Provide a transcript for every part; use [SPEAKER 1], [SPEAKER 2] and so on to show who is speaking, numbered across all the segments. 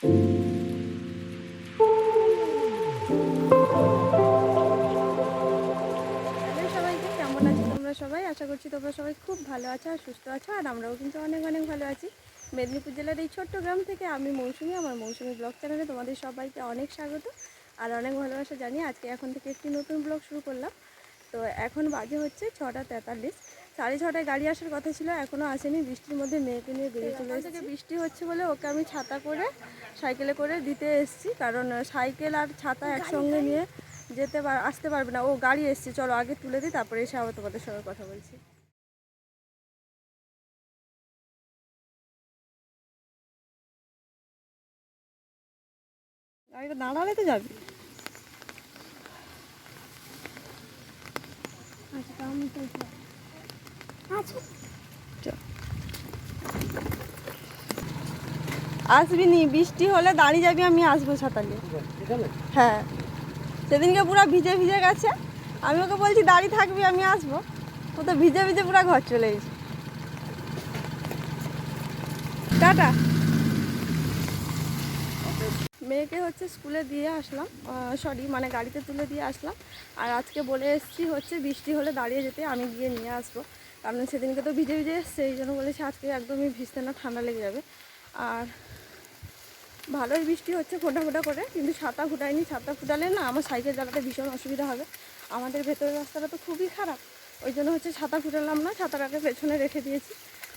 [SPEAKER 1] সবাইকে, কেমন আছো তোমরা সবাই? আশা করছি তোমরা সবাই খুব ভালো আছো আর সুস্থ আছো, আর আমরাও কিন্তু অনেক অনেক ভালো আছি। মেদিনীপুর জেলার এই ছোট্ট গ্রাম থেকে আমি মৌসুমি, আমার মৌসুমি ব্লগ চ্যানেলে তোমাদের সবাইকে অনেক স্বাগত আর অনেক ভালোবাসা জানি আজকে এখন থেকে একটি নতুন ব্লগ শুরু করলাম। তো এখন বাজে হচ্ছে ছটা তেতাল্লিশ। সাড়ে ছটায় গাড়ি আসার কথা ছিল এখনও আসেনি। বৃষ্টির মধ্যে মেয়েকে নিয়ে বেরিয়ে চলে এসেছে। বৃষ্টি হচ্ছে বলে ওকে আমি ছাতা করে সাইকেলে করে দিতে এসেছি। কারণ সাইকেল আর ছাতা একসঙ্গে নিয়ে যেতে পার আসতে পারবে না। ও গাড়ি এসছে চলো আগে তুলে দিই তারপরে এসে আবার তোমাদের সঙ্গে কথা বলছি। গাড়িটা দাঁড়ালে তো যাবি। আচ্ছা আমি তো আসবি নি বৃষ্টি হলে দাঁড়িয়ে যাবি আমি আসব ছাতা হ্যাঁ। সেদিনকে পুরো ভিজে ভিজে গেছে। আমি ওকে বলছি দাঁড়িয়ে থাকবি আমি আসব। ও তো ভিজে ভিজে পুরো ঘর চলে গেছে। টাটা। মেয়েকে হচ্ছে স্কুলে দিয়ে আসলাম। সরি মানে গাড়িতে তুলে দিয়ে আসলাম। আর আজকে বলে এসেছি হচ্ছে বৃষ্টি হলে দাঁড়িয়ে যেতে আমি গিয়ে নিয়ে আসব। কারণ সেদিনকে তো ভিজে ভিজে এসছে, এই জন্য বলেছি আজকে একদমই ভিজতে না, ঠান্ডা লেগে যাবে। আর ভালোই বৃষ্টি হচ্ছে ফোটা ফোটা করে, কিন্তু ছাতা ফুটায়নি, ছাতা ফুটালে না আমার সাইকেল চালাতে ভীষণ অসুবিধা হবে। আমাদের ভেতরের রাস্তাটা তো খুবই খারাপ, ওই জন্য হচ্ছে ছাতা ফুটালাম না, ছাতাটাকে পেছনে রেখে দিয়েছি।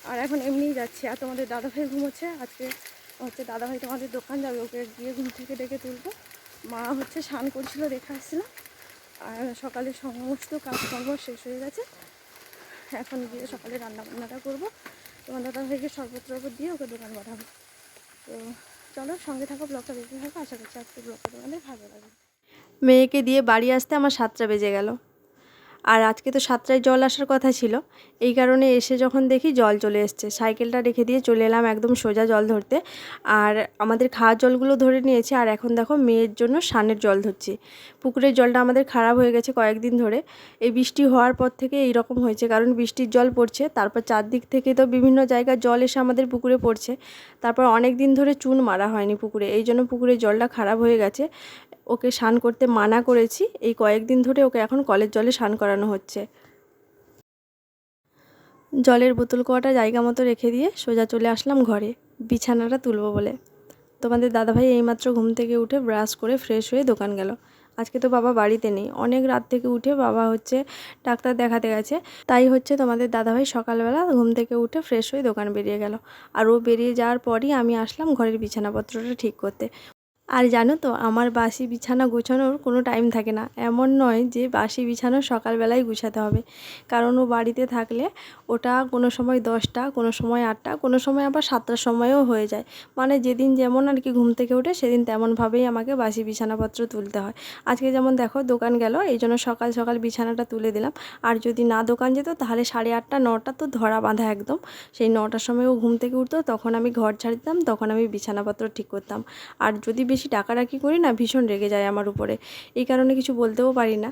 [SPEAKER 1] আর এখন এমনিই যাচ্ছি, আর তোমাদের দাদাভাই ঘুমোচ্ছে, আজকে হচ্ছে দাদাভাই তোমাদের দোকান যাবে, ওকে গিয়ে ঘুম থেকে ডেকে তুলবো। মা হচ্ছে স্নান করছিল, দেখে আসছিলাম আর সকালে সমস্ত কাজকর্ম শেষ হয়ে গেছে। এখন গিয়ে সকালে রান্না বান্নাটা করব। তোমার দাদাভাইকে শরবত টরবত দিয়ে ওকে দোকান পাঠাবো। তো চলো, সঙ্গে থাকো ব্লগটা দেখতে থাকো। আশা করছি আজকে ব্লগটা তোমাদের ভালো লাগবে।
[SPEAKER 2] মেয়েকে দিয়ে বাড়ি আসতে আমার সাতটা বেজে গেল। আর আজকে তো সাতটায় জল আসার কথা ছিল। এই কারণে এসে যখন দেখি জল চলে এসছে। সাইকেলটা রেখে দিয়ে চলে এলাম একদম সোজা জল ধরতে। আর আমাদের খাওয়ার জলগুলো ধরে নিয়েছে। আর এখন দেখো মেয়ের জন্য সানের জল ধরছি। পুকুরের জলটা আমাদের খারাপ হয়ে গেছে কয়েকদিন ধরে। এই বৃষ্টি হওয়ার পর থেকে এই রকম হয়েছে। কারণ বৃষ্টির জল পড়ছে। তারপর চারদিক থেকে তো বিভিন্ন জায়গায় জল এসে আমাদের পুকুরে পড়ছে। তারপর অনেক দিন ধরে চুন মারা হয়নি পুকুরে। এই জন্য পুকুরের জলটা খারাপ হয়ে গেছে। ওকে স্নান করতে মানা করেছি। এই কয়েকদিন ধরে ওকে এখন কলের জলে স্নান করানো হচ্ছে। জলের বোতল কোয়াটা জায়গা মতো রেখে দিয়ে সোজা চলে আসলাম ঘরে। বিছানাটা তুলবো বলে। তোমাদের দাদাভাই এইমাত্র ঘুম থেকে উঠে ব্রাশ করে ফ্রেশ হয়ে দোকান গেল। আজকে তো বাবা বাড়িতে নেই। অনেক রাত থেকে উঠে বাবা হচ্ছে ডাক্তার দেখাতে গেছে। তাই হচ্ছে তোমাদের দাদাভাই সকালবেলা ঘুম থেকে উঠে ফ্রেশ হয়ে দোকান বেরিয়ে গেল। আর ও বেরিয়ে যাওয়ার পরই আমি আসলাম ঘরের বিছানাপত্রটা ঠিক করতে। আর জানো তো, আমার বাসি বিছানা গোছানোর কোনো টাইম থাকে না। এমন নয় যে বাসি বিছানা সকালবেলায় গুছাতে হবে। কারণ ও বাড়িতে থাকলে ওটা কোনো সময় দশটা, কোনো সময় আটটা, কোনো সময় আবার সাতটার সময়ও হয়ে যায়। মানে যেদিন যেমন আর কি ঘুম থেকে ওঠে, সেদিন তেমনভাবেই আমাকে বাসি বিছানাপত্র তুলতে হয়। আজকে যেমন দেখো দোকান গেল, এই জন্য সকাল সকাল বিছানাটা তুলে দিলাম। আর যদি না দোকান যেত, তাহলে সাড়ে আটটা, নটা তো ধরা বাঁধা একদম। সেই নটার সময় ও ঘুম থেকে উঠতো, তখন আমি ঘর ঝাড় দিতাম তখন আমি বিছানাপত্র ঠিক করতাম। আর যদি বেশি ডাকাডাকি করি না, ভীষণ রেগে যায় আমার উপরে। এই কারণে কিছু বলতেও পারি না।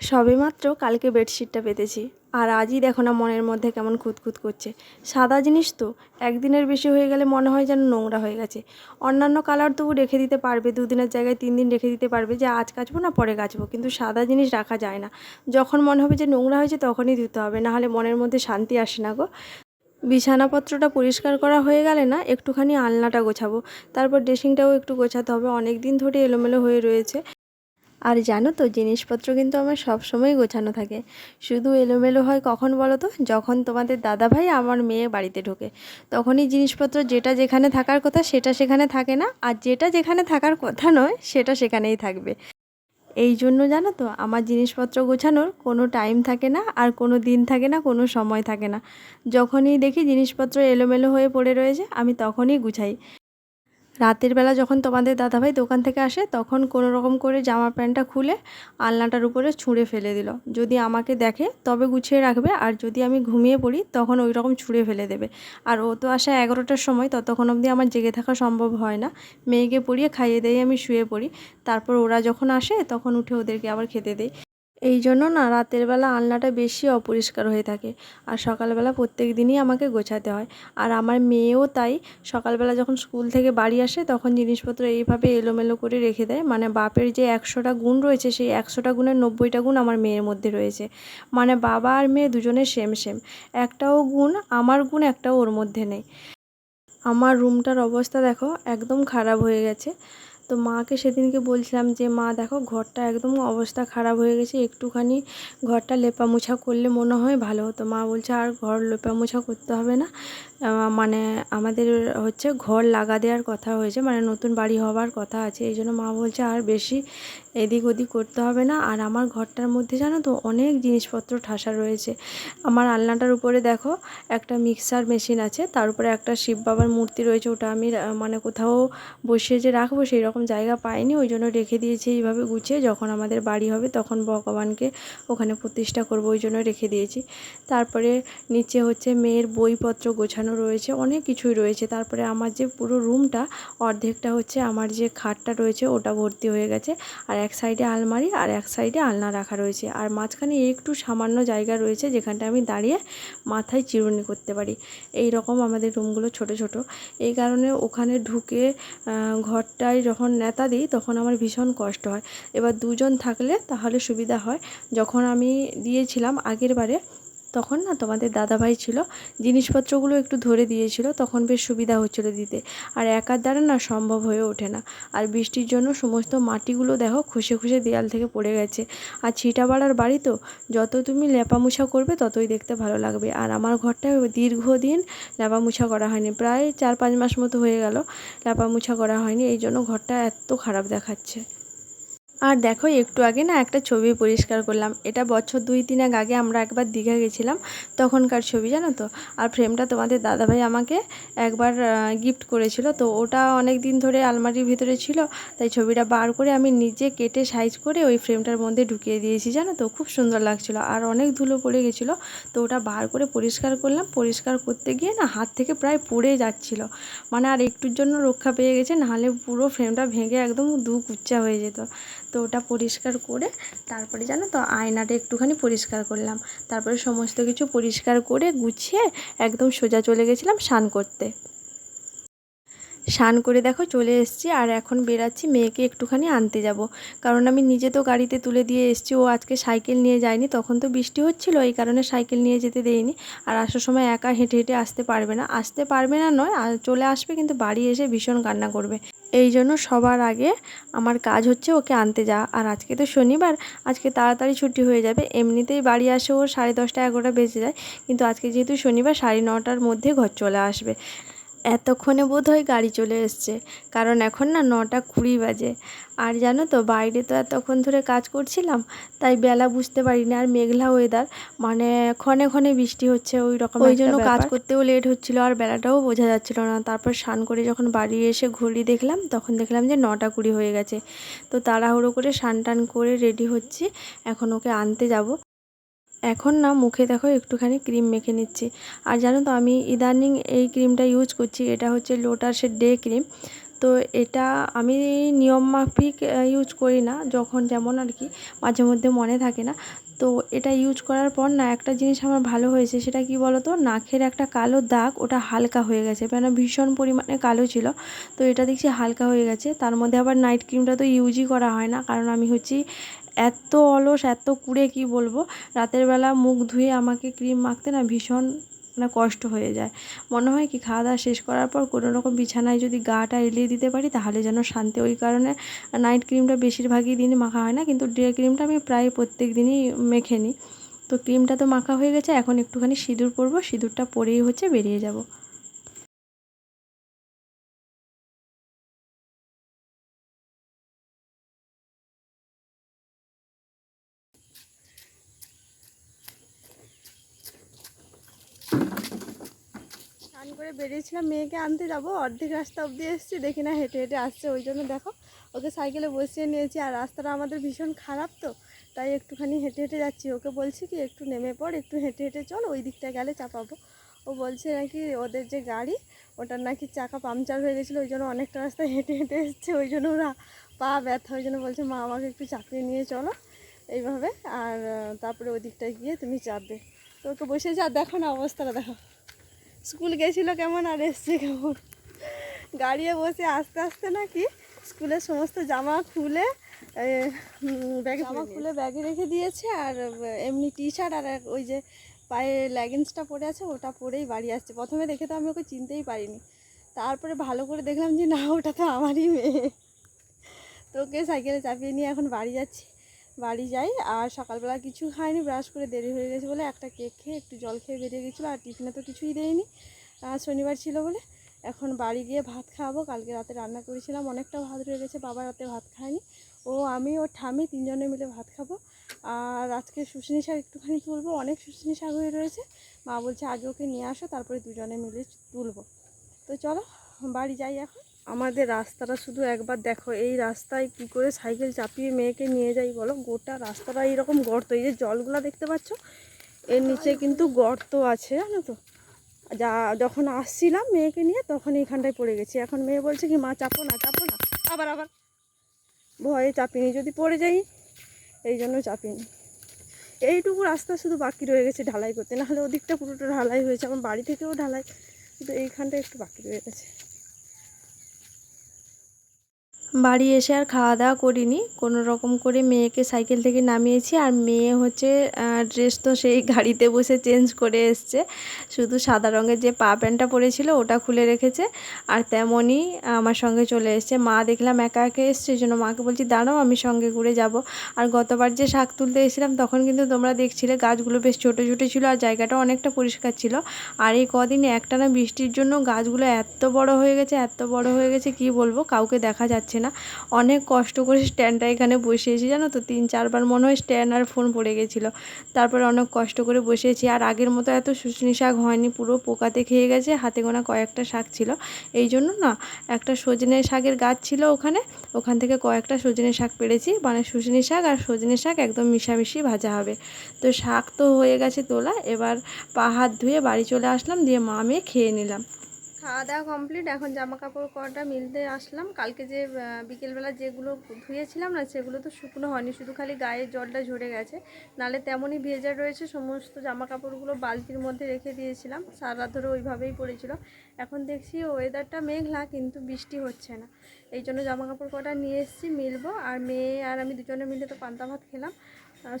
[SPEAKER 2] সবেমাত্র কালকে বেডশিটটা পেতেছি। আর আজই দেখো না মনের মধ্যে কেমন খুঁতখুত করছে। সাদা জিনিস তো, একদিনের বেশি হয়ে গেলে মনে হয় যেন নোংরা হয়ে গেছে। অন্যান্য কালার তবু রেখে দিতে পারবে, দুদিনের জায়গায় তিন দিন রেখে দিতে পারবে যে আজ কাচবো না, পরে কাচবো। কিন্তু সাদা জিনিস রাখা যায় না। যখন মনে হবে যে নোংরা হয়েছে তখনই ধুতে হবে, নাহলে মনের মধ্যে শান্তি আসে না গো। বিছানাপত্রটা পরিষ্কার করা হয়ে গেলে না একটুখানি আলনাটা গোছাবো। তারপর ড্রেসিংটাও একটু গোছাতে হবে। অনেক দিন ধরে এলোমেলো হয়ে রয়েছে। আর জানো তো, জিনিসপত্র কিন্তু আমার সব সময় গোছানো থাকে। শুধু এলোমেলো হয় কখন বলো তো? যখন তোমাদের দাদাভাই আমার মেয়ে বাড়িতে ঢোকে। তখনই জিনিসপত্র যেটা যেখানে থাকার কথা সেটা সেখানে থাকে না। আর যেটা যেখানে থাকার কথা নয়, সেটা সেখানেই থাকবে। এই জন্য জানো তো, আমার জিনিসপত্র গোছানোর কোনো টাইম থাকে না আর কোনো দিন থাকে না, কোনো সময় থাকে না। যখনই দেখি জিনিসপত্র এলোমেলো হয়ে পড়ে রয়েছে, আমি তখনই গুছাই। রাতের বেলা যখন তোমাদের দাদাভাই দোকান থেকে আসে, তখন কোনো রকম করে জামা প্যান্টটা খুলে আলনাটার উপরে ছুঁড়ে ফেলে দিল। যদি আমাকে দেখে, তবে গুছিয়ে রাখবে, আর যদি আমি ঘুমিয়ে পড়ি, তখন ওই রকম ছুঁড়ে ফেলে দেবে। আর ও তো আসা এগারোটার সময়, ততক্ষণ অবধি আমার জেগে থাকা সম্ভব হয় না। মেয়েকে পড়িয়ে খাইয়ে দিয়ে আমি শুয়ে পড়ি। তারপর ওরা যখন আসে, তখন উঠে ওদেরকে আবার খেতে দেই। এই জন্য না রাতের বেলা আলনাটা বেশি অপরিষ্কার হয়ে থাকে। আর সকালবেলা প্রত্যেক দিনই আমাকে গোছাতে হয়। আর আমার মেয়েও তাই, সকালবেলা যখন স্কুল থেকে বাড়ি আসে তখন জিনিসপত্র এইভাবে এলোমেলো করে রেখে দেয়। মানে বাপের যে একশোটা গুণ রয়েছে, সেই একশোটা গুণের নব্বইটা গুণ আমার মেয়ের মধ্যে রয়েছে। মানে বাবা আর মেয়ে দুজনে সেম সেম একটাও গুণ, আমার গুণ একটাও ওর মধ্যে নেই। আমার রুমটার অবস্থা দেখো, একদম খারাপ হয়ে গেছে। তো মাকে সেদিনকে বলছিলাম যে, মা, দেখো, ঘরটা একদম অবস্থা খারাপ হয়ে গেছে। একটুখানি ঘরটা লেপা মোছা করলে মনে হয় ভালো হতো। মা বলছে, আর ঘর লেপা মোছা করতে হবে না। মানে আমাদের হচ্ছে ঘর লাগা দেওয়ার কথা হয়েছে মানে নতুন বাড়ি হওয়ার কথা আছে। এই জন্য মা বলছে, আর বেশি এদিক ওদিক করতে হবে না। আর আমার ঘরটার মধ্যে জানো তো অনেক জিনিসপত্র ঠাসা রয়েছে। আমার আলনাটার উপরে দেখো একটা মিক্সার মেশিন আছে। তার উপরে একটা শিব বাবার মূর্তি রয়েছে। ওটা আমি মানে কোথাও বসিয়ে যে রাখব সেই রকম জায়গা পাইনি, ওই জন্য রেখে দিয়েছি এইভাবে গুছিয়ে। যখন আমাদের বাড়ি হবে তখন ভগবানকে ওখানে প্রতিষ্ঠা করব, ওই জন্য রেখে দিয়েছি। তারপরে নিচে হচ্ছে মেয়ের বইপত্র গোছানো রয়েছে, অনেক কিছুই রয়েছে। তারপরে আমার যে পুরো রুমটা, অর্ধেকটা হচ্ছে আমার যে খাটটা রয়েছে ওটা ভর্তি হয়ে গেছে। আর এক সাইডে আলমারি আর এক সাইডে আলনা রাখা রয়েছে। আর মাঝখানে একটু সামান্য জায়গা রয়েছে যেখানটা আমি দাঁড়িয়ে মাথায় চিরুনি করতে পারি। এই রকম আমাদের রুমগুলো ছোট ছোট। এই কারণে ওখানে ঢুকে ঘরটায় যখন নেতা দিই, তখন আমার ভীষণ কষ্ট হয়। এবার দুজন থাকলে তাহলে সুবিধা হয়। যখন আমি দিয়েছিলাম আগের বারে তখন না তোমাদের দাদাভাই ছিল, জিনিসপত্রগুলো একটু ধরে দিয়েছিল, তখন বেশ সুবিধা হচ্ছিল দিতে। আর একার দ্বারা না সম্ভব হয়ে ওঠে না। আর বৃষ্টির জন্য সমস্ত মাটিগুলো দেখো খসে খুশে দেয়াল থেকে পড়ে গেছে। আর ছিটাপাড়ার বাড়ি তো, যত তুমি লেপামুছা করবে ততই দেখতে ভালো লাগবে। আর আমার ঘরটা দীর্ঘদিন লেপামুছা করা হয়নি। প্রায় চার পাঁচ মাস মতো হয়ে গেল লেপামুছা করা হয়নি। এই জন্য ঘরটা এত খারাপ দেখাচ্ছে। আর দেখো, একটু আগে না একটা ছবি পরিষ্কার করলাম। এটা বছর দুই তিনেক আগে আমরা একবার দীঘা গেছিলাম, তখনকার ছবি, জানো তো? আর ফ্রেমটা তোমাদের দাদাভাই আমাকে একবার গিফট করেছিল। তো ওটা অনেক দিন ধরে আলমারির ভিতরে ছিল, তাই ছবিটা বার করে আমি নিজে কেটে সাইজ করে ওই ফ্রেমটার মধ্যে ঢুকিয়ে দিয়েছি, জানো তো? খুব সুন্দর লাগছিল। আর অনেক ধুলো পড়ে গেছিল, তো ওটা বার করে পরিষ্কার করলাম। পরিষ্কার করতে গিয়ে না হাত থেকে প্রায় পড়ে যাচ্ছিল। মানে আর একটুর জন্য রক্ষা পেয়ে গেছে, নাহলে পুরো ফ্রেমটা ভেঙে একদম দু কুচ্চা হয়ে যেত। তো ওটা পরিষ্কার করে তারপরে জানো তো আয়নাটা একটুখানি পরিষ্কার করলাম। তারপরে সমস্ত কিছু পরিষ্কার করে গুছিয়ে একদম সোজা চলে গেছিলাম স্নান করতে। স্নান করে দেখো চলে এসেছি আর এখন বেরাচ্ছি মেয়েকে একটুখানি আনতে যাব। কারণ আমি নিজে তো গাড়িতে তুলে দিয়ে এসেছি, ও আজকে সাইকেল নিয়ে যায়নি, তখন তো বৃষ্টি হচ্ছিল, এই কারণে সাইকেল নিয়ে যেতে দেয়নি। আর আসার সময় একা হেঁটে হেঁটে আসতে পারবে না। আসতে পারবে না নয় চলে আসবে কিন্তু বাড়ি এসে ভীষণ কান্না করবে। এই জন্য সবার আগে আমার কাজ হচ্ছে ওকে আনতে যাওয়া। আর আজকে তো শনিবার, আজকে তাড়াতাড়ি ছুটি হয়ে যাবে। এমনিতেই বাড়ি আসে ওর সাড়ে দশটা এগারোটা বেজে যায়। কিন্তু আজকে যেহেতু শনিবার, সাড়ে নটার মধ্যে ঘর চলে আসবে। এতক্ষণে বোধ হয় গাড়ি চলে এসছে। কারণ এখন না নটা কুড়ি বাজে। আর জানো তো বাইরে তো এতক্ষণ ধরে কাজ করছিলাম তাই বেলা বুঝতে পারিনি। আর মেঘলা ওয়েদার মানে ক্ষণে ক্ষণে বৃষ্টি হচ্ছে ওই রকম ওই জন্য কাজ করতেও লেট হচ্ছিল আর বেলাটাও বোঝা যাচ্ছিল না। তারপর স্নান করে যখন বাড়ি এসে ঘড়ি দেখলাম তখন দেখলাম যে নটা কুড়ি হয়ে গেছে। তো তাড়াহুড়ো করে স্নান টান করে রেডি হচ্ছি। এখন ওকে আনতে যাব। এখন না মুখে দেখো একটুখানি ক্রিম মেখে নিচ্ছি। আর জানো তো আমি ইদানিং এই ক্রিমটা ইউজ করছি, এটা হচ্ছে লোটাসের ডে ক্রিম তো এটা আমি নিয়ম মাফিক ইউজ করি না, যখন যেমন আর কি মাঝে মধ্যে মনে থাকে না। তো এটা ইউজ করার পর না একটা জিনিস আমার ভালো হয়েছে, সেটা কি বলো তো? নাকের একটা কালো দাগ, ওটা হালকা হয়ে গেছে। কেন? ভীষণ পরিমাণে কালো ছিল। তো এটা দেখছি হালকা হয়ে গেছে। তার মধ্যে আবার নাইট ক্রিমটা তো ইউজই করা হয় না। কারণ আমি হচ্ছি এত অলস, এত কুড়ে, কি বলব? রাতের বেলা মুখ ধুয়ে আমাকে ক্রিম মাখতে না ভীষণ মানে কষ্ট হয়ে যায়। মনে হয় কি খাওয়া দাওয়া শেষ করার পর কোনো রকম বিছানায় যদি গাটা এলিয়ে দিতে পারি, তাহলে যেন শান্তি। ওই কারণে নাইট ক্রিমটা বেশিরভাগই দিনই মাখা হয় না, কিন্তু ডে ক্রিমটা আমি প্রায় প্রত্যেক দিনই মেখে নিই। তো ক্রিমটা তো মাখা হয়ে গেছে, এখন একটুখানি সিঁদুর পরবো, সিঁদুরটা পরেই হচ্ছে বেরিয়ে যাব।
[SPEAKER 1] স্নান করে বেরিয়েছিলাম, মেয়েকে আনতে যাব। অর্ধেক রাস্তা অবধি এসেছি, দেখি না হেঁটে হেঁটে আসছে। ওই জন্য দেখো, ওকে সাইকেলে বসিয়ে নিয়েছি। আর রাস্তাটা আমাদের ভীষণ খারাপ তো, তাই একটুখানি হেঁটে হেঁটে যাচ্ছি। ওকে বলছি কি, একটু নেমে পড়, একটু হেঁটে হেঁটে চল, ওই দিকটা গেলে চাপাবো। ও বলছে নাকি ওদের যে গাড়ি, ওটার নাকি চাকা পাংচার হয়ে গেছিল, ওই জন্য অনেকটা রাস্তা হেঁটে হেঁটে এসছে। ওই জন্য ওরা পা ব্যথা, ওই জন্য বলছে, মা, আমাকে একটু চাপিয়ে নিয়ে চলো। এইভাবে। আর তারপরে ওই দিকটায় গিয়ে তুমি চাপবে। তো ওকে বসে যা, দেখো না অবস্থাটা, দেখো। স্কুল গেছিল কেমন আর এসছে কেমন? গাড়িয়ে বসে আস্তে আস্তে নাকি স্কুলের সমস্ত জামা খুলে ব্যাগে জামা খুলে ব্যাগে রেখে দিয়েছে আর এমনি টি শার্ট আর ওই যে পায়ে লেগিংসটা পরে আছে ওটা পরেই বাড়ি আসছে। প্রথমে দেখে তো আমি ওকে চিনতেই পারিনি। তারপরে ভালো করে দেখলাম যে না ওটা তো আমারই মেয়ে। তো ওকে সাইকেলে চাপিয়ে নিয়ে এখন বাড়ি যাচ্ছি। বাড়ি যাই আর সকালবেলা কিছু খাইনি ব্রাশ করে দেরি হয়ে গেছে বলে একটা কেক খেয়ে একটু জল খেয়ে বেরিয়ে গেছিল আর টিফিনে তো কিছুই দেয়নি শনিবার ছিল বলে এখন বাড়ি গিয়ে ভাত খাব। কালকে রাতে রান্না করেছিলাম, অনেকটা ভাত রয়ে গেছে, বাবা রাতে ভাত খায়নি। ও, আমি ও ঠামি তিনজনে মিলে ভাত খাব। আর আজকে শুশনি শাক একটুখানি তুলবো, অনেক শুশনি শাক হয়ে রয়েছে। মা বলছে আগে ওকে নিয়ে আসো, তারপরে দুজনে মিলে তুলবো। তো চলো, বাড়ি যাই এখন। আমাদের রাস্তাটা শুধু একবার দেখো, এই রাস্তায় কি করে সাইকেল চাপিয়ে মেয়েকে নিয়ে যাই বলো? গোটা রাস্তাটা এইরকম গর্ত, এই যে জলগুলো দেখতে পাচ্ছ? এর নিচে কিন্তু গর্ত আছে, জানো তো? যা, যখন আসছিলাম মেয়েকে নিয়ে, তখন এইখানটায় পড়ে গেছি। এখন মেয়ে বলছে কি, মা, চাপো না চাপো না। আবার আবার। ভয়ে চাপিনি, যদি পড়ে যাই, এই জন্য চাপিনি। এইটুকু রাস্তা শুধু বাকি রয়ে গেছে ঢালাই করতে। নাহলে ওদিকটা পুরোটা ঢালাই হয়েছে, আমার বাড়ি থেকেও ঢালাই। কিন্তু এইখানটা একটু বাকি রয়ে গেছে।
[SPEAKER 2] বাড়ি এসে আর খাওয়া দাওয়া করিনি। কোনো রকম করে মেয়েকে সাইকেল থেকে নামিয়েছি আর মেয়ে হচ্ছে ড্রেস তো সেই গাড়িতে বসে চেঞ্জ করে এসছে। শুধু সাদা রঙের যে পা প্যান্টটা পরেছিল ওটা খুলে রেখেছে আর তেমনই আমার সঙ্গে চলে এসছে। মা দেখলাম একা একা এসছে জন্য মাকে বলছি, দাঁড়াও, আমি সঙ্গে ঘুরে যাব। আর গতবার যে শাক তুলতে এসেছিলাম, তখন কিন্তু তোমরা দেখছিলে গাছগুলো বেশ ছোটো ছোটো ছিল আর জায়গাটা অনেকটা পরিষ্কার ছিল। আর এই কদিনে একটানা বৃষ্টির জন্য গাছগুলো এত বড় হয়ে গেছে, এত বড় হয়ে গেছে, কি বলব? কাউকে দেখা যাচ্ছে না। অনেক কষ্ট করে স্ট্যান্ডটা এখানে বসিয়েছি, জানো তো? তিন, চারবার মনে হয় স্ট্যান্ড আর ফোন পড়ে গেছিল। তারপরে অনেক কষ্ট করে বসিয়েছি। আর আগের মতো এত শুশনি শাক হয়নি, পুরো পোকাতে খেয়ে গেছে, হাতে গোনা কয়েকটা শাক ছিল। এই জন্য না, একটা সজনে শাকের গাছ ছিল ওখানে, ওখান থেকে কয়েকটা সজনে শাক পেড়েছি। মানে শুশনি শাক আর সজনে শাক একদম মিশামিশি ভাজা হবে। তো শাক তো হয়ে গেছে তোলা, এবার পা হাত ধুয়ে বাড়ি চলে আসলাম, দিয়ে মা মেয়ে খেয়ে নিলাম। খাওয়া দাওয়া কমপ্লিট এখন জামা কাপড় কটা মিলতে আসলাম। কালকে যে বিকেলবেলা যেগুলো ধুয়েছিলাম না, সেগুলো তো শুকনো হয়নি, শুধু খালি গায়ের জলটা ঝরে গেছে। নালে তেমনই ভেজা রয়েছে, সমস্ত জামা কাপড়গুলো বালতির মধ্যে রেখে দিয়েছিলাম। সারা ধরে ওইভাবেই পড়েছিল। এখন দেখছি ওয়েদারটা মেঘলা, কিন্তু বৃষ্টি হচ্ছে না। এই জন্য জামা কাপড় কটা নিয়ে এসেছি, মিলবো। আর মেয়ে আর আমি দুজনে মিলে তো পান্তা ভাত খেলাম।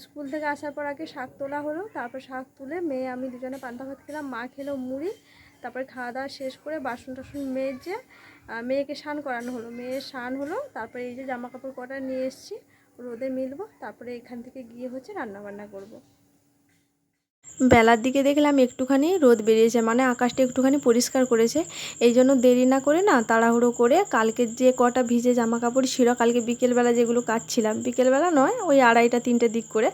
[SPEAKER 2] স্কুল থেকে আসার পর আগে শাক তোলা হলো, তারপর শাক তুলে মেয়ে, আমি দুজনে পান্তা ভাত খেলাম। মা খেলো মুড়ি তারপরে খাওয়া দাওয়া শেষ করে বাসন টাসন মেজে মেয়েকে স্নান করানো হলো মেয়ে স্নান হলো, তারপরে এই যে জামা কাপড় কটা নিয়ে এসেছি, রোদে মিলবো, তারপরে এখান থেকে গিয়ে হচ্ছে রান্না বান্না করব। বেলার দিকে দেখলাম একটুখানি রোদ বেরিয়েছে মানে আকাশটা একটুখানি পরিষ্কার করেছে। এই জন্য দেরি না করে না তাড়াহুড়ো করে কালকে যে কটা ভিজে জামা কাপড় ছিল, কালকে বিকেলবেলা যেগুলো কাচছিলাম বিকেলবেলা নয়, ওই আড়াইটা, তিনটে দিক করে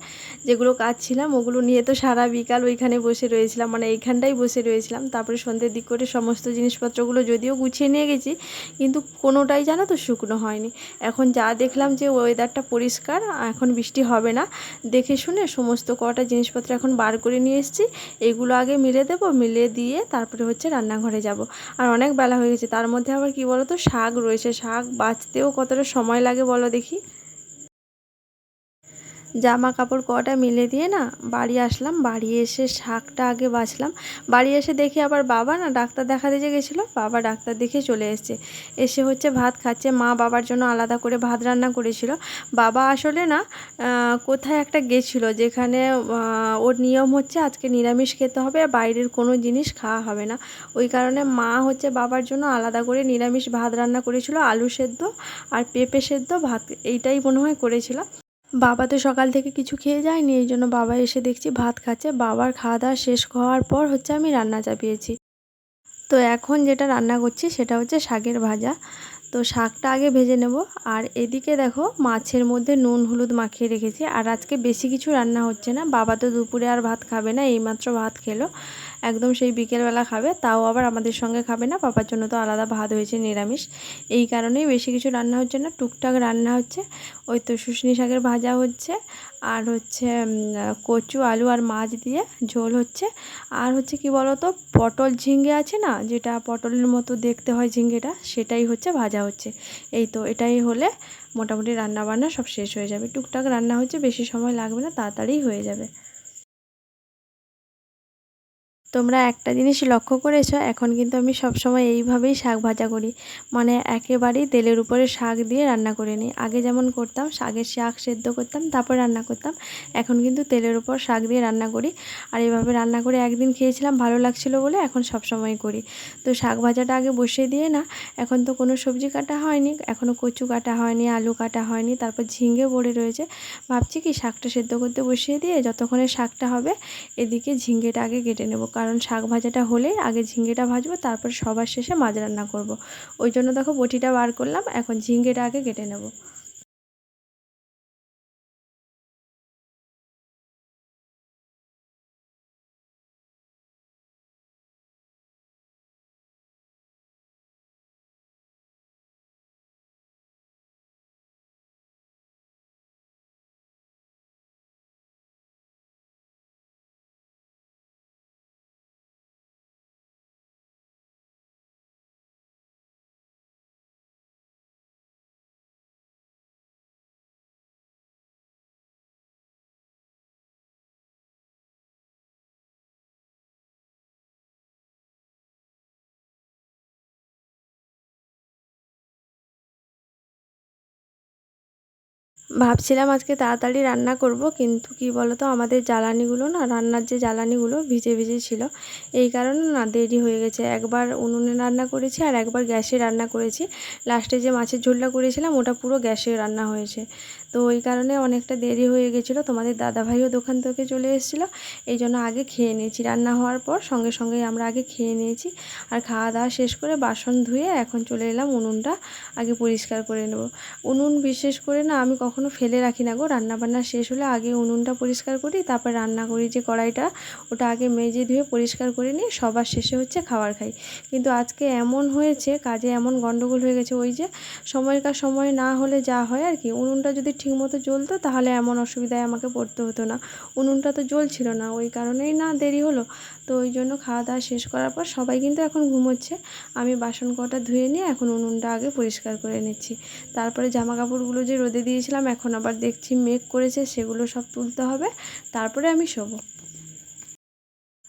[SPEAKER 2] যেগুলো কাচছিলাম ওগুলো নিয়ে তো সারা বিকাল ওইখানে বসে রয়েছিলাম মানে এইখানটাই বসে রয়েছিলাম। তারপরে সন্ধ্যের দিক করে সমস্ত জিনিসপত্রগুলো যদিও গুছিয়ে নিয়ে গেছি, কিন্তু কোনোটাই জানো তো শুকনো হয়নি। এখন যা দেখলাম যে ওয়েদারটা পরিষ্কার, এখন বৃষ্টি হবে না। দেখে শুনে সমস্ত কটা জিনিসপত্র এখন বার করে নিয়ে এসেছি। এগুলো আগে মিলে দেব, মিলে দিয়ে তারপরে হচ্ছে রান্নাঘরে যাব। আর অনেক বেলা হয়ে গেছে, তার মধ্যে আবার কি বলো তো শাক রয়েছে, শাক বাঁচতেও কতটা সময় লাগে বলো দেখি? জামা কাপড় কটা মিলে দিয়ে না বাড়ি আসলাম, বাড়ি এসে শাকটা আগে বাছলাম। বাড়ি এসে দেখি আবার বাবা না ডাক্তার দেখা যে গেছিল, বাবা ডাক্তার দেখে চলে এসছে। এসে হচ্ছে ভাত খাচ্ছে, মা বাবার জন্য আলাদা করে ভাত রান্না করেছিল। বাবা আসলে না কোথায় একটা গেছিল যেখানে ওর নিয়ম হচ্ছে আজকে নিরামিষ খেতে হবে বাইরের কোনো জিনিস খাওয়া হবে না। ওই কারণে মা হচ্ছে বাবার জন্য আলাদা করে নিরামিষ ভাত রান্না করেছিল, আলু সেদ্ধ আর পেঁপে সেদ্ধ, ভাত, এইটাই মনে হয় করেছিল। বাবা তো সকাল থেকে কিছু খেয়ে যায়নি, এই জন্য বাবা এসে দেখছি ভাত খাচ্ছে। বাবার খাওয়া দাওয়া শেষ হওয়ার পর হচ্ছে আমি রান্না চাপিয়েছি। তো এখন যেটা রান্না করছি সেটা হচ্ছে শাকের ভাজা। তো শাকটা আগে ভেজে নেব। আর এদিকে দেখো মাছের মধ্যে নুন, হলুদ মাখিয়ে রেখেছি। আর আজকে বেশি কিছু রান্না হচ্ছে না। বাবা তো দুপুরে আর ভাত খাবে না, এইমাত্র ভাত খেলো। একদম সেই বিকেলবেলা খাবে, তাও আবার আমাদের সঙ্গে খাবে না। বাবার জন্য তো আলাদা ভাত হয়েছে, নিরামিষ। এই কারণেই বেশি কিছু রান্না হচ্ছে না। টুকটাক রান্না হচ্ছে। ওই তো শুশনি শাকের ভাজা হচ্ছে। আর হচ্ছে কচু, আলু আর মাছ দিয়ে ঝোল হচ্ছে। আর হচ্ছে কি বলতো, পটল ঝিঙ্গে আছে না, যেটা পটলের মতো দেখতে হয় ঝিঙ্গেটা সেটাই হচ্ছে ভাজা। ভাজা হচ্ছে। এই তো এটাই হলে মোটামুটি রান্না বান্না সব শেষ হয়ে যাবে। টুকটাক রান্না হচ্ছে, বেশি সময় লাগবে না তাড়াতাড়ি হয়ে যাবে। তোমরা একটা জিনিস লক্ষ্য করেছ, এখন কিন্তু আমি সবসময় এইভাবেই শাক ভাজা করি। মানে একেবারেই তেলের উপরে শাক দিয়ে রান্না করে নিই। আগে যেমন করতাম, শাকের শাক সেদ্ধ করতাম, তারপর রান্না করতাম। এখন কিন্তু তেলের উপর শাক দিয়ে রান্না করি। আর এইভাবে রান্না করে একদিন খেয়েছিলাম, ভালো লাগছিল বলে এখন সব সময় করি। তো শাক ভাজাটা আগে বসিয়ে দিয়ে না, এখন তো কোনো সবজি কাটা হয়নি এখনও কচু কাটা হয়নি, আলু কাটা হয়নি, তারপর ঝিঙে পড়ে রয়েছে। ভাবছি কি শাকটা সেদ্ধ করতে বসিয়ে দিয়ে যতক্ষণে শাকটা হবে, এদিকে ঝিঙ্গেটা আগে কেটে নেব। কারণ শাক ভাজাটা হলে আগে ঝিঙ্গেটা ভাজবো, তারপর সবার শেষে মাছ রান্না করব। ওই জন্য দেখো বটিটা বার করলাম, এখন ঝিঙ্গেটা আগে কেটে নেব ভাবছিলাম আজকে তাড়াতাড়ি রান্না করব, কিন্তু কি বলতো, আমাদের জ্বালানিগুলো না, রান্নার যে জ্বালানিগুলো ভিজে ভিজে ছিল, এই কারণে না দেরি হয়ে গেছে। একবার উনুনে রান্না করেছি আর একবার গ্যাসে রান্না করেছি। লাস্টে যে মাছের ঝোলটা করেছিলাম, ওটা পুরো গ্যাসে রান্না হয়েছে। তো ওই কারণে অনেকটা দেরি হয়ে গেছিল। তোমাদের দাদাভাইও দোকান থেকে চলে এসেছিল, এই জন্য আগে খেয়ে নিয়েছি। রান্না হওয়ার পর সঙ্গে সঙ্গেই আমরা আগে খেয়ে নিয়েছি আর খাওয়া দাওয়া শেষ করে বাসন ধুয়ে এখন চলে এলাম উনুনটা আগে পরিষ্কার করে নেব। উনুন বিশেষ করে না আমি কখনো ফেলে রাখি না গো। রান্না বান্না শেষ হলে আগে উনুনটা পরিষ্কার করি, তারপর রান্না করি যে কড়াইটা, ওটা আগে মেজে ধুয়ে পরিষ্কার করে নিই সবার শেষে হচ্ছে খাবার খাই। কিন্তু আজকে এমন হয়েছে, কাজে এমন গন্ডগোল হয়ে গেছে ওই যে সময়কার সময় না হলে যা হয় আর কি। উনুনটা যদি ঠিকমতো জ্বলতো তাহলে এমন অসুবিধায় আমাকে পড়তে হতো না। উনুনটা তো জ্বলছিল না, ওই কারণেই না দেরি হলো। তো ওই জন্য খাওয়া দাওয়া শেষ করার পর সবাই কিন্তু এখন ঘুমোচ্ছে। আমি বাসন কটা ধুয়ে নিয়ে এখন উনুনটা আগে পরিষ্কার করে নিচ্ছি। তারপরে জামা কাপড়গুলো যে রোদে দিয়েছিলাম এখন আবার দেখছি মেঘ করেছে সেগুলো সব তুলতে হবে। তারপরে আমি শোবো।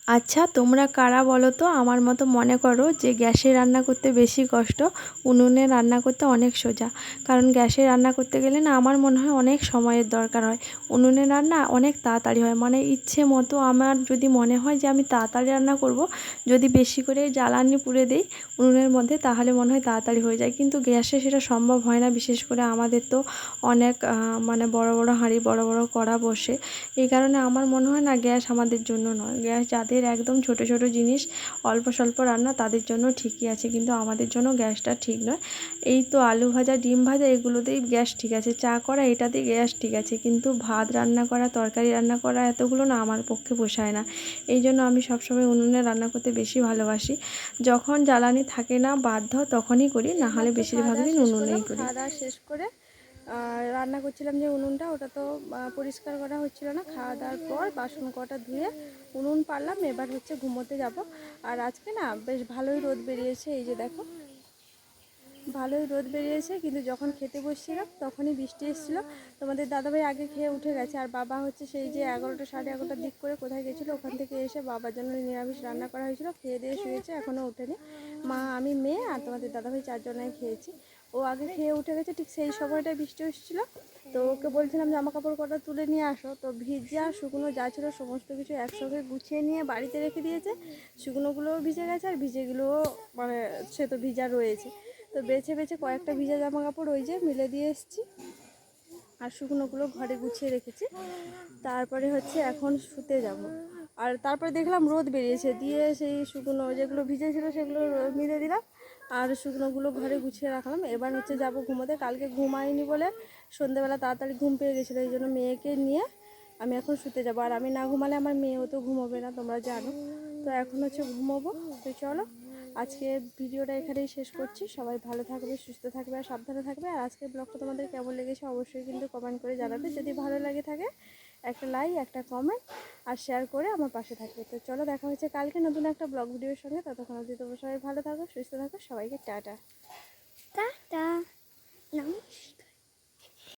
[SPEAKER 2] আচ্ছা তোমরা কারা বলো তো? আমার মতো মনে করো যে গ্যাসে রান্না করতে বেশি কষ্ট, উনুনে রান্না করতে অনেক সোজা। কারণ গ্যাসে রান্না করতে গেলে না আমার মনে হয় অনেক সময়ের দরকার হয়। উনুনে রান্না অনেক তাড়াতাড়ি হয়। মানে ইচ্ছে মতো আমার যদি মনে হয় যে আমি তাড়াতাড়ি রান্না করব, যদি বেশি করে জ্বালানি পুড়ে দিই উনুনের মধ্যে, তাহলে মনে হয় তাড়াতাড়ি হয়ে যায়। কিন্তু গ্যাসে সেটা সম্ভব হয় না। বিশেষ করে আমাদের তো অনেক মানে বড় বড় হাঁড়ি, বড় বড় কড়া বসে। এই কারণে আমার মনে হয় না গ্যাস আমাদের জন্য নয়। গ্যাস যাদের একদম ছোট ছোট জিনিস অল্প স্বল্প রান্না তাদের জন্য ঠিকই আছে। কিন্তু আমাদের জন্য গ্যাসটা ঠিক নয়। এই তো আলু ভাজা ডিম ভাজা এগুলোতেই গ্যাস ঠিক আছে। চা করা এটাতেই গ্যাস ঠিক আছে। কিন্তু ভাত রান্না করা তরকারি রান্না করা এতগুলো না আমার পক্ষে পোষায় না। এই জন্য আমি সবসময় উনুনে রান্না করতে বেশি ভালোবাসি। যখন জ্বালানি থাকে না বাধ্য তখনই করি। না হলে বেশিরভাগ দিন উনুনেই করি
[SPEAKER 1] শেষ করে রান্না করছিলাম যে উনুনটা, ওটা তো পরিষ্কার করা হচ্ছিল না। খাওয়া দাওয়ার পর বাসন কটা ধুয়ে উনুন পারলাম এবার হচ্ছে ঘুমোতে যাব। আর আজকে না, বেশ ভালোই রোদ বেরিয়েছে, এই যে দেখো। ভালোই রোদ বেরিয়েছে, কিন্তু যখন খেতে বসছিলাম, তখনই বৃষ্টি এসেছিল। তোমাদের দাদাভাই আগে খেয়ে উঠে গেছে, আর বাবা হচ্ছে সেই যে এগারোটা সাড়ে এগারোটার দিক করে কোথায় গেছিল, ওখান থেকে এসে বাবার জন্য নিরামিষ রান্না করা হয়েছিল। খেয়ে দিয়ে শুয়েছে এখনও ওঠেনি। মা, আমি, মেয়ে, আর তোমাদের দাদাভাই চারজনাই খেয়েছি। ও আগে খেয়ে উঠে গেছে ঠিক সেই সময়টায় বৃষ্টি এসেছিল তো ওকে বলছিলাম জামা কাপড় কটা তুলে নিয়ে আসো। তো ভিজা শুকনো যা ছিল সমস্ত কিছু একসঙ্গে গুছিয়ে নিয়ে বাড়িতে রেখে দিয়েছে। শুকনোগুলোও ভিজে গেছে আর ভিজেগুলোও মানে সে তো ভিজা রয়েছে। তো বেছে বেছে কয়েকটা ভিজা জামা কাপড় ওই যে মিলে দিয়ে এসেছি। আর শুকনোগুলো ঘরে গুছিয়ে রেখেছি। তারপরে হচ্ছে এখন শুতে যাব। আর তারপরে দেখলাম রোদ বেরিয়েছে। দিয়ে সেই শুকনো যেগুলো ভিজে ছিল সেগুলো মিলে দিলাম। আর শুকনোগুলো ঘরে গুছিয়ে রাখলাম। এবার হচ্ছে যাব ঘুমোতে। কালকে ঘুমাইনি বলে সন্ধেবেলা তাড়াতাড়ি ঘুম পেয়ে গেছিল, এই জন্য মেয়েকে নিয়ে আমি এখন শুতে যাব। আর আমি না ঘুমালে আমার মেয়েও তো ঘুমোবে না, তোমরা জানো। তো এখন হচ্ছে ঘুমোবো। তো চলো, আজকে ভিডিওটা এখানেই শেষ করছি। সবাই ভালো থাকবে, সুস্থ থাকবে আর সাবধানে থাকবে। আর আজকের ব্লগটা তোমাদের কেমন লেগেছে অবশ্যই কিন্তু কমেন্ট করে জানাবে। যদি ভালো লাগে থাকে একটা লাইক একটা কমেন্ট আর শেয়ার করে আমার পাশে থাকবে। তো চলো দেখা হচ্ছে কালকে নতুন একটা ব্লগ ভিডিওর সঙ্গে। ততক্ষণ অবধি তোমরা সবাই ভালো থাকো, সুস্থ থাকো, সবাইকে টাটা। টাটা। নমস্কার।